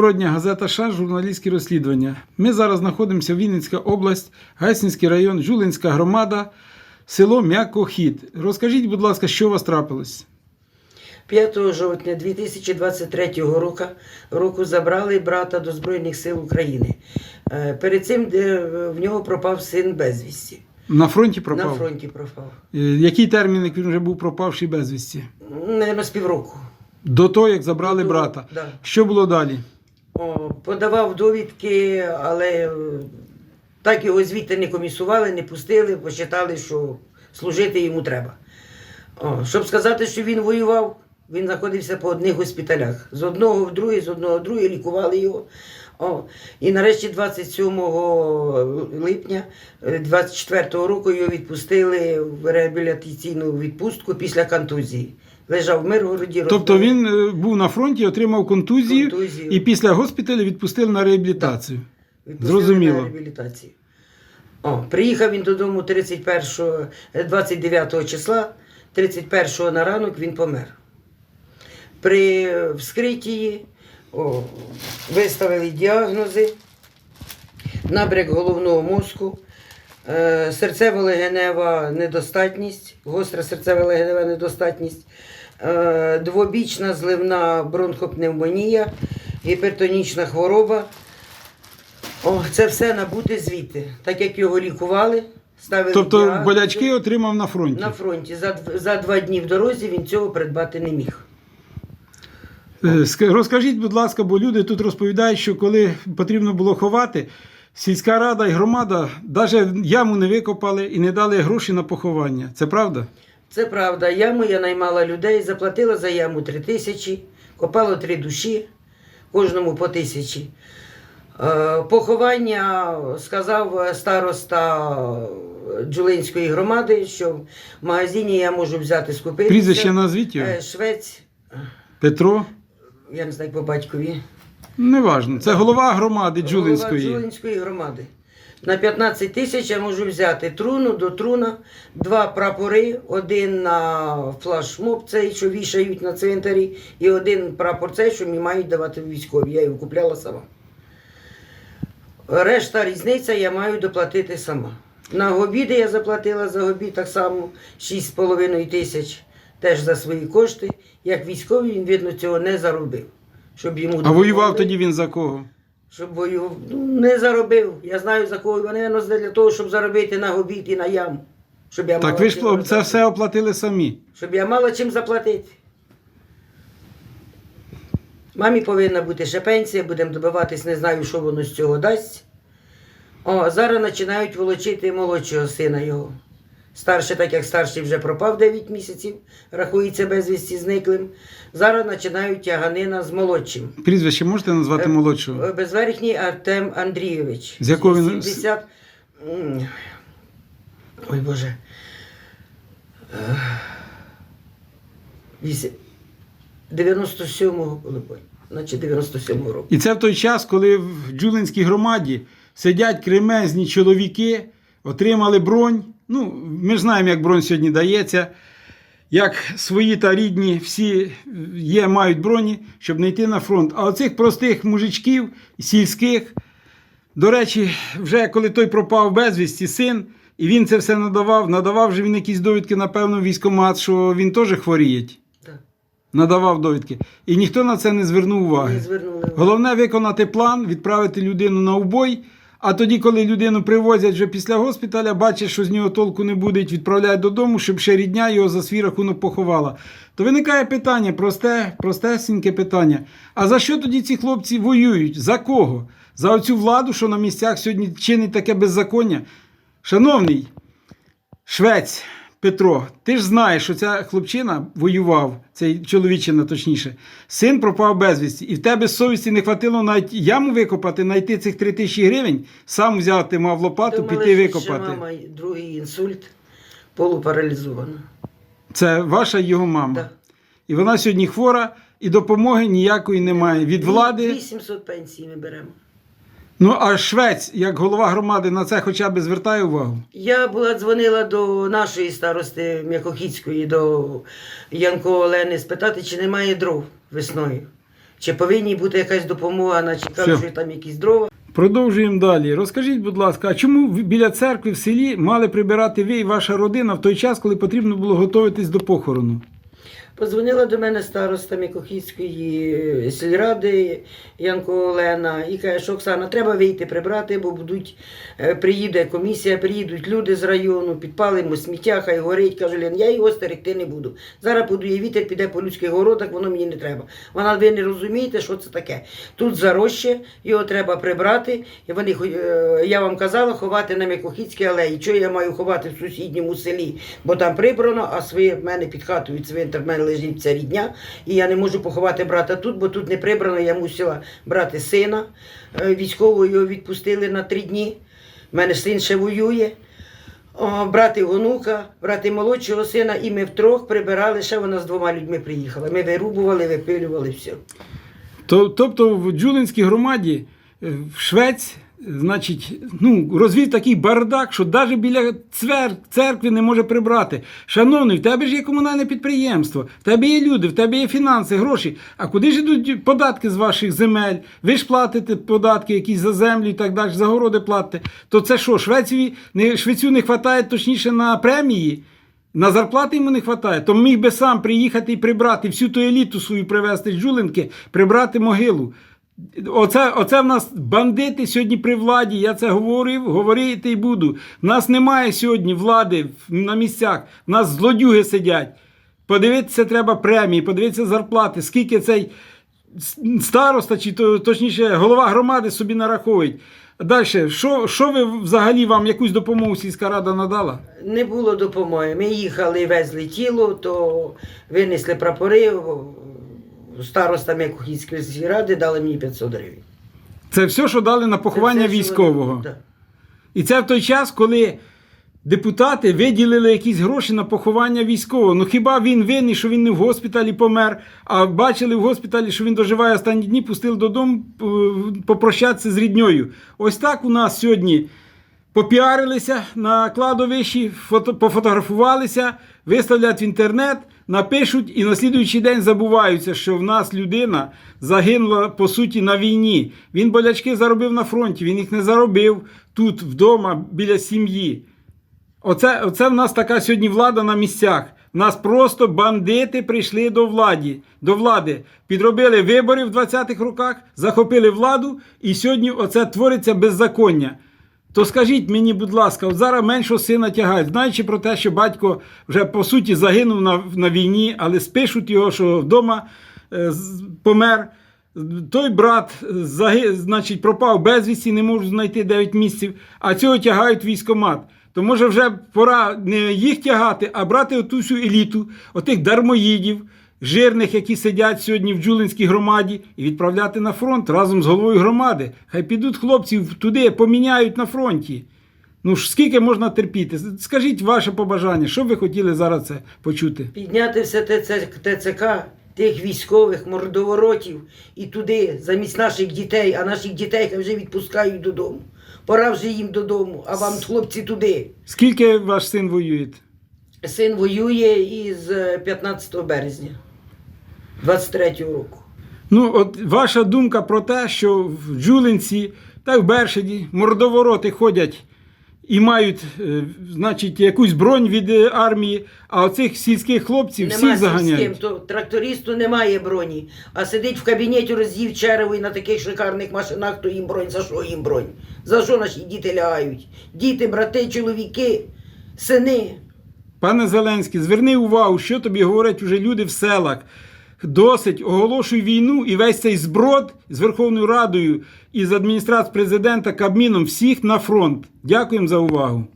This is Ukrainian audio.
Доброго дня, газета Ша, журналістські розслідування. Ми зараз знаходимося в Вінницька область, Гайсинський район, Жулинська громада, село М'якохід. Розкажіть, будь ласка, що у вас трапилось? 5 жовтня 2023 року, року забрали брата до Збройних сил України. Е, Перед цим де, в нього пропав син безвісті. На фронті пропав? На фронті пропав. Е, Який термін, як він вже був пропавший безвісті? Наверно, з півроку. До того, як забрали До- брата. Да. Що було далі? Подавав довідки, але е, так його звідти не комісували, не пустили, посчитали, що служити йому треба. Щоб сказати, що він воював, він знаходився по одних госпіталях. З одного в другий, з одного в другий лікували його. О, і нарешті 27 липня 24 року його відпустили в реабілітаційну відпустку після контузії. Лежав в Миргороді. Тобто розбив- він е, був на фронті, отримав контузію, Контузію. і після госпіталю відпустили на реабілітацію. Відпустили Зрозуміло. на реабілітації. О, приїхав він додому 31, е, 29 числа, 31 на ранок він помер. При вскритті о, виставили діагнози, набряк головного мозку, е, серцево-легенева недостатність, гостра серцево-легенева недостатність, е, двобічна зливна бронхопневмонія, гіпертонічна хвороба. О, це все набути звідти. Так як його лікували, ставили Тобто діагнози. болячки отримав на фронті. на фронті. За, за два дні в дорозі він цього придбати не міг. Е, Розкажіть, будь ласка, бо люди тут розповідають, що коли потрібно було ховати, сільська рада і громада навіть яму не викопали і не дали гроші на поховання. Це правда? Це правда. Яму я наймала людей, заплатила за яму три тисячі, копало три душі, кожному по тисячі. Е, Поховання сказав староста Джулинської громади, що в магазині я можу взяти скупитися. Прізвище назвіть його. Е, Швець, Петро. я не знаю по батькові. Неважно. Це голова громади Джулинської. Голова Джулинської громади. На 15 тисяч я можу взяти труну до труна, два прапори, один на флашмоб, цей, що вішають на цвинтарі, і один прапор цей, що мені мають давати військові. Я його купляла сама. Решта різниця я маю доплатити сама. На гобіди я заплатила за гобід так само 6,5 тисяч, теж за свої кошти. Як військовий він, видно, цього не заробив. Щоб йому А воював тоді він за кого? Щоб воював. Ну, не заробив. Я знаю за кого. Вони напевно, для того, щоб заробити на гобіт і на яму. Щоб я Так мала ви ж чим це все оплатили самі. Щоб я мала чим заплатити. Мамі повинна бути ще пенсія, будемо добиватись, не знаю, що воно з цього дасть. О, зараз починають волочити молодшого сина його. Старший, так як старший вже пропав 9 місяців, рахується безвісті зниклим. Зараз починають тяганина з молодшим. Прізвище можете назвати Е, молодшого? Е, Безверхній Артем Андрійович. З якого він- 70... М, Ой Боже. Е, 97-го, значить 97-го року. І це в той час, коли в Джулинській громаді сидять кремезні чоловіки, отримали бронь. Ну, ми ж знаємо, як бронь сьогодні дається. Як свої та рідні всі є, мають броні, щоб не йти на фронт. А оцих простих мужичків, сільських, до речі, вже коли той пропав безвісті, син, і він це все надавав, надавав же він якісь довідки, напевно, в військкомат, що він теж хворіє. Так. Надавав довідки. І ніхто на це не звернув уваги. Не звернули увагу. Головне виконати план, відправити людину на убой. А тоді, коли людину привозять вже після госпіталя, бачать, що з нього толку не буде, відправляють додому, щоб ще рідня його за свій рахунок поховала. То виникає питання, просте, простесеньке питання. А за що тоді ці хлопці воюють? За кого? За оцю владу, що на місцях сьогодні чинить таке беззаконня? Шановний швець Петро, ти ж знаєш, що ця хлопчина воював, цей чоловічина точніше, син пропав безвісті, і в тебе совісті не хватило навіть яму викопати, знайти цих три тисячі гривень, сам взяти мав лопату, Думали, піти викопати. ще мама другий інсульт, полупаралізована. Це ваша його мама. Да. І вона сьогодні хвора, і допомоги ніякої немає. Від влади. 800 пенсій ми беремо. Ну а швець, як голова громади, на це хоча б звертає увагу. Я була дзвонила до нашої старости М'якохідської, до Янко Олени, спитати, чи немає дров весною. чи повинні бути якась допомога, наче кажуть, що там якісь дрова. Продовжуємо далі. Розкажіть, будь ласка, а чому біля церкви в селі мали прибирати ви і ваша родина в той час, коли потрібно було готуватись до похорону? Позвонила до мене староста Микохівської сільради Янко Олена і каже, що Оксана, треба вийти прибрати, бо будуть, е, приїде комісія, приїдуть люди з району, підпалимо сміття, хай горить. Кажу, Лен, я його стерегти не буду. Зараз подує вітер, піде по людських городах, воно мені не треба. Вона, ви не розумієте, що це таке. Тут зароще, його треба прибрати. І вони, е, я вам казала, ховати на Микохівській алеї. Чого я маю ховати в сусідньому селі? Бо там прибрано, а своє в мене під хатою цвинтар, в мене лежить ця рідня, і я не можу поховати брата тут, бо тут не прибрано. Я мусила брати сина е, військового, його відпустили на три дні. У мене син ще воює. Брати онука, брати молодшого сина, і ми втрьох прибирали, ще вона з двома людьми приїхала. Ми вирубували, випилювали все. То, тобто в Джулинській громаді е, швець, е, значить, ну, розвів такий бардак, що навіть біля цвер, церкви не може прибрати. Шановний, в тебе ж є комунальне підприємство, в тебе є люди, в тебе є фінанси, гроші. А куди ж йдуть податки з ваших земель? Ви ж платите податки якісь за землю і так далі, за городи платите. То це що, Швеції, не, Швецю не вистачає точніше на премії? На зарплати йому не вистачає, то міг би сам приїхати і прибрати всю ту еліту свою привезти з Джулинки, прибрати могилу. Оце, оце в нас бандити сьогодні при владі. Я це говорив, говорити і буду. В нас немає сьогодні влади на місцях. В нас злодюги сидять. Подивитися треба премії, подивитися зарплати, скільки цей староста, чи точніше голова громади собі нараховують. Далі, що, що ви взагалі вам якусь допомогу сільська рада надала? Не було допомоги. Ми їхали, везли тіло, то винесли прапори. Староста Микохівської сільради дали мені 500 гривень. Це все, що дали на поховання Це все, що військового. вони- Да. І це в той час, коли депутати виділили якісь гроші на поховання військового. Ну хіба він винний, що він не в госпіталі помер, а бачили в госпіталі, що він доживає останні дні, пустили додому е, попрощатися з рідньою. Ось так у нас сьогодні попіарилися на кладовищі, фото, пофотографувалися, виставлять в інтернет, напишуть і на слідуючий день забуваються, що в нас людина загинула по суті на війні. Він болячки заробив на фронті, він їх не заробив тут, вдома, біля сім'ї. Оце, оце в нас така сьогодні влада на місцях. В нас просто бандити прийшли до влади, до влади, підробили вибори в 20-х роках, захопили владу, і сьогодні оце твориться беззаконня. То скажіть мені, будь ласка, от зараз меншого сина тягають, знаючи про те, що батько вже по суті загинув на, на війні, але спишуть його, що вдома е, помер. Той брат е, заги, значить, пропав безвісті, не можуть знайти 9 місяців, а цього тягають військомат. То може вже пора не їх тягати, а брати оту всю еліту, отих дармоїдів, жирних, які сидять сьогодні в Джулинській громаді, і відправляти на фронт разом з головою громади. Хай підуть хлопців туди, поміняють на фронті. Ну ж скільки можна терпіти? Скажіть ваше побажання, що ви хотіли зараз це почути? Підняти все ТЦ, ТЦК, тих військових мордоворотів і туди, замість наших дітей, а наших дітей вже відпускають додому. Пора вже їм додому, а вам, хлопці, туди. Скільки ваш син воює? Син воює із е, 15 березня 23-го року. Ну, от ваша думка про те, що в Джулинці та в Бершаді мордовороти ходять і мають, е, значить, якусь бронь від е, армії, а оцих сільських хлопців всіх Нема сільським, заганяють. то трактористу немає броні, а сидить в кабінеті, роз'їв черево і на таких шикарних машинах, то їм бронь. За що їм бронь? За що наші діти лягають? Діти, брати, чоловіки, сини. Пане Зеленський, зверни увагу, що тобі говорять уже люди в селах. Досить, оголошуй війну і весь цей зброд з Верховною Радою і з адміністрацією президента Кабміном всіх на фронт. Дякуємо за увагу.